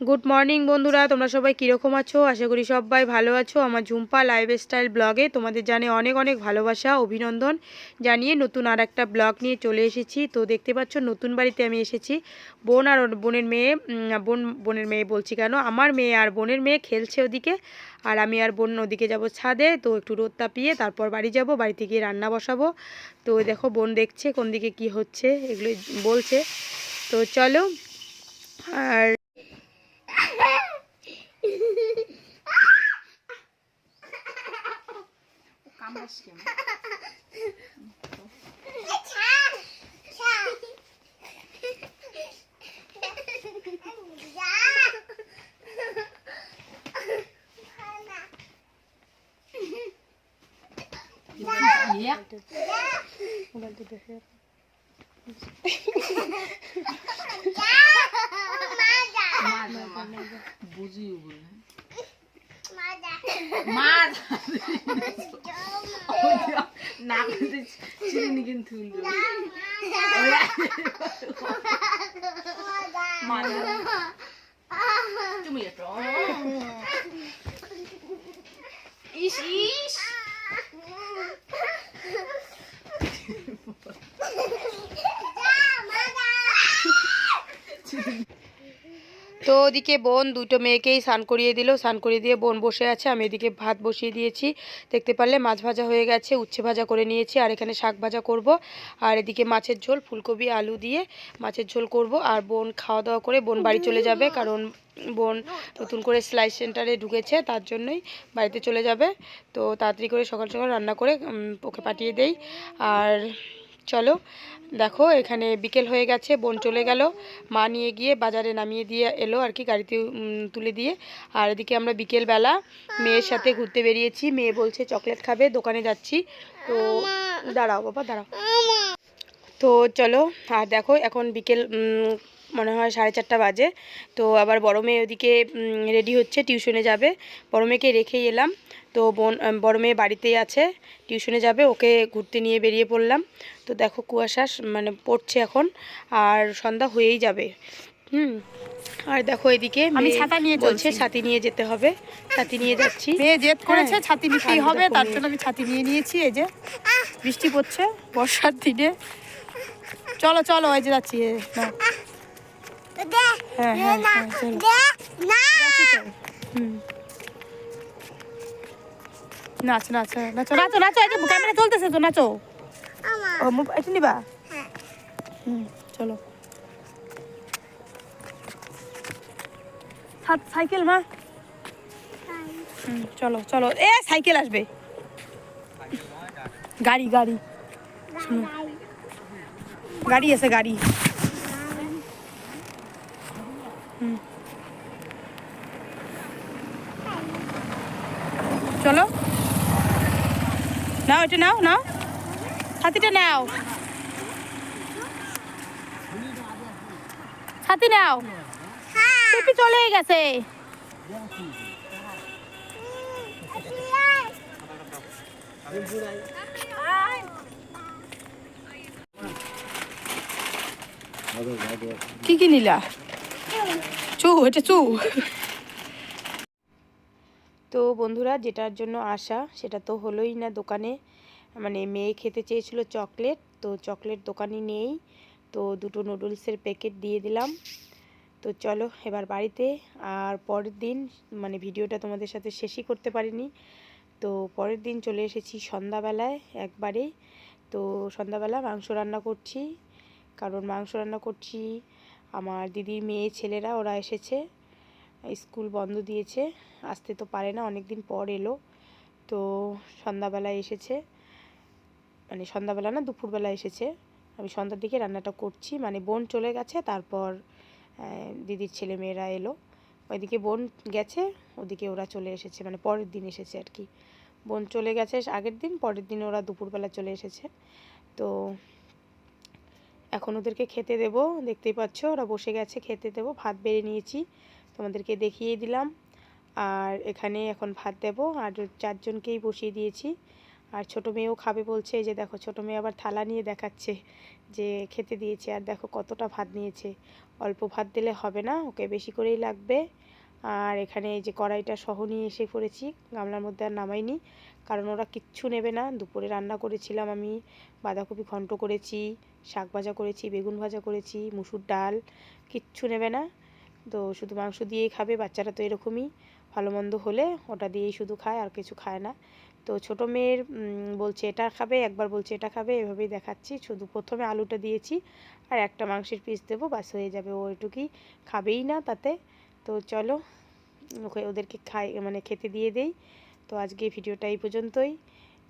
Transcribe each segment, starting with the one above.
Good morning বন্ধুরা। তোমরা সবাই কীরকম আছো? আশা করি সবাই ভালো আছো। আমার ঝুম্পা লাইফস্টাইল ব্লগে তোমাদের জানে অনেক অনেক ভালোবাসা, অভিনন্দন জানিয়ে নতুন আর একটা ব্লগ নিয়ে চলে এসেছি। তো দেখতে পাচ্ছ, নতুন বাড়িতে আমি এসেছি। বোন আর বোনের মেয়ে বোন, বোনের মেয়ে বলছি কেন? আমার মেয়ে আর বোনের মেয়ে খেলছে ওদিকে, আর আমি আর বোন ওদিকে যাব ছাদে। তো একটু রোদ তাপিয়ে তারপর বাড়ি যাব, বাড়িতে গিয়ে রান্না বসাবো। তো দেখো, বোন দেখছে কোন দিকে কি হচ্ছে এগুলো বলছে। তো চলো, আর ja ja Ja. ja ja? বুঝিও বলে মার না চিনি কিন্তু তুমি ইস। তো ওদিকে বোন দুটো মেয়েকেই স্নান করিয়ে দিল। স্নান করিয়ে দিয়ে বোন বসে আছে, আমি এদিকে ভাত বসিয়ে দিয়েছি। দেখতে পারলে মাছ ভাজা হয়ে গেছে, উচ্ছে ভাজা করে নিয়েছি, আর এখানে শাক ভাজা করব। আর এদিকে মাছের ঝোল, ফুলকপি, আলু দিয়ে মাছের ঝোল করব। আর বোন খাওয়া দাওয়া করে বোন বাড়ি চলে যাবে, কারণ বোন নতুন করে সেলাই সেন্টারে ঢুকেছে, তার জন্যই বাড়িতে চলে যাবে। তো তাড়াতাড়ি করে সকাল সকাল রান্না করে ওকে পাঠিয়ে দেই। আর চলো। দেখো, এখানে বিকেল হয়ে গেছে, বোন চলে গেল। মা নিয়ে গিয়ে বাজারে নামিয়ে দিয়ে এলো আর কি, গাড়িতে তুলে দিয়ে। আর এদিকে আমরা বিকেলবেলা মেয়ের সাথে ঘুরতে বেরিয়েছি। মেয়ে বলছে, চকলেট খাবে, দোকানে যাচ্ছি। তো দাঁড়াও বাবা, দাঁড়াও। তো চলো, আর দেখো, এখন বিকেল মনে হয় সাড়ে চারটা বাজে। তো আবার বড় মেয়ে ওদিকে রেডি হচ্ছে টিউশনে যাবে। বড় মেয়েকে রেখেই এলাম। তো বোন বড় মেয়ে বাড়িতেই আছে টিউশনে যাবে ওকে ঘুরতে নিয়ে বেরিয়ে পড়লাম। তো দেখো কুয়াশা মানে পড়ছে এখন আর সন্ধ্যা হয়েই যাবে। হুম আর দেখো এদিকে আমি ছাতা নিয়ে বলছে ছাতি নিয়ে যেতে হবে ছাতি নিয়ে যাচ্ছি। মেয়ে জেদ করেছে হ্যাঁ, ছাতি নিতেই হবে তার জন্য আমি ছাতি নিয়ে নিয়েছি এই যে বৃষ্টি পড়ছে বর্ষার দিনে। চলো চলো এই যে যাচ্ছি। হ্যাঁ হ্যাঁ হ্যাঁ চলো। হুম। নাচ নাচ হ্যাঁ, নাচো। নাচো নাচো এই যে ক্যামেরা চলতেছে তো নাচো। ও এটা নিবা? হুম চলো। সাইকেল মা। হুম, চলো চলো। এ সাইকেল আসবে। গাড়ি গাড়ি। শুনো। গাড়ি আছে গাড়ি। চলো। নাও, এটা নাও নাও। ছাতিটা নাও। ছাতি নাও। পেপি চলে গেছে। কি কি নিলা? চু এটা চু তো বন্ধুরা, যেটার জন্য আসা সেটা তো হলোই না দোকানে। মানে মেয়ে খেতে চেয়েছিল চকলেট, তো চকলেট দোকানে নেই। তো দুটো নুডলসের প্যাকেট দিয়ে দিলাম। তো চলো, এবার বাড়িতে। আর পরের দিন মানে ভিডিওটা তোমাদের সাথে শেষই করতে পারিনি। তো পরের দিন চলে এসেছি সন্ধ্যাবেলায় একবারেই তো সন্ধ্যাবেলা মাংস রান্না করছি। কারণ মাংস রান্না করছি আমার দিদির মেয়ে ছেলেরা, ওরা এসেছে, স্কুল বন্ধ দিয়েছে, আসতে তো পারে না অনেক দিন পর এলো, তো সন্ধ্যাবেলায় এসেছে মানে সন্ধ্যাবেলা না, দুপুরবেলা এসেছে, আমি সন্ধ্যার দিকে রান্নাটা করছি মানে বোন চলে গেছে, তারপর দিদির ছেলে মেয়েরা এলো, ওইদিকে বোন গেছে, ওদিকে ওরা চলে এসেছে মানে পরের দিন এসেছে আর কি, বোন চলে গেছে, আগের দিন, পরের দিন ওরা দুপুরবেলা চলে এসেছে, তো এখন ওদেরকে খেতে দেব। দেখতেই পাচ্ছ, ওরা বসে গেছে, খেতে দেব। ভাত বেড়ে নিয়েছি, তোমাদেরকে দেখিয়ে দিলাম। আর এখানে এখন ভাত দেব। আর চারজনকেই বসিয়ে দিয়েছি। আর ছোটো মেয়েও খাবে বলছে যে দেখো, ছোটো মেয়ে আবার থালা নিয়ে দেখাচ্ছে যে খেতে দিয়েছে। আর দেখো কতটা ভাত নিয়েছে। অল্প ভাত দিলে হবে না, ওকে বেশি করেই লাগবে। আর এখানে এই যে কড়াইটা সহ নিয়ে এসে পড়েছি গামলার মধ্যে আর নামাইনি, কারণ ওরা কিচ্ছু নেবে না। দুপুরে রান্না করেছিলাম আমি, বাঁধাকপি ঘন্ট করেছি, শাক ভাজা করেছি, বেগুন ভাজা করেছি, মুসুর ডাল, কিচ্ছু নেবে না। তো শুধু মাংস দিয়েই খাবে, বাচ্চারা তো এরকমই, ভালো মন্দ হলে ওটা দিয়েই শুধু খায়, আর কিছু খায় না। তো ছোটো মেয়ের বলছে, এটা খাবে? একবার বলছে, এটা খাবে? এভাবেই দেখাচ্ছি। শুধু প্রথমে আলুটা দিয়েছি, আর একটা মাংসের পিস দেবো, বাস হয়ে যাবে। ও এটুকুই খাবেই না তাতে। তো চলো, ওকে ওদেরকে খাই মানে খেতে দিয়ে দেই। তো আজকে ভিডিওটা এই পর্যন্তই।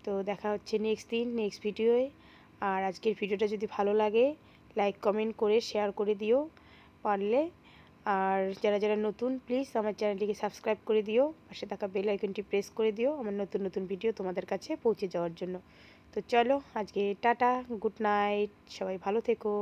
তো দেখা হচ্ছে নেক্সট দিন নেক্সট ভিডিওয়ে আর আজকের ভিডিওটা যদি ভালো লাগে লাইক কমেন্ট করে শেয়ার করে দিও পারলে। আর যারা যারা নতুন প্লিজ আমার চ্যানেলটিকে সাবস্ক্রাইব করে দিও। পাশে থাকা বেল আইকনটি প্রেস করে দিও আমার নতুন নতুন ভিডিও তোমাদের কাছে পৌঁছে যাওয়ার জন্য। তো চলো, আজকে টাটা গুড নাইট সবাই ভালো থেকো।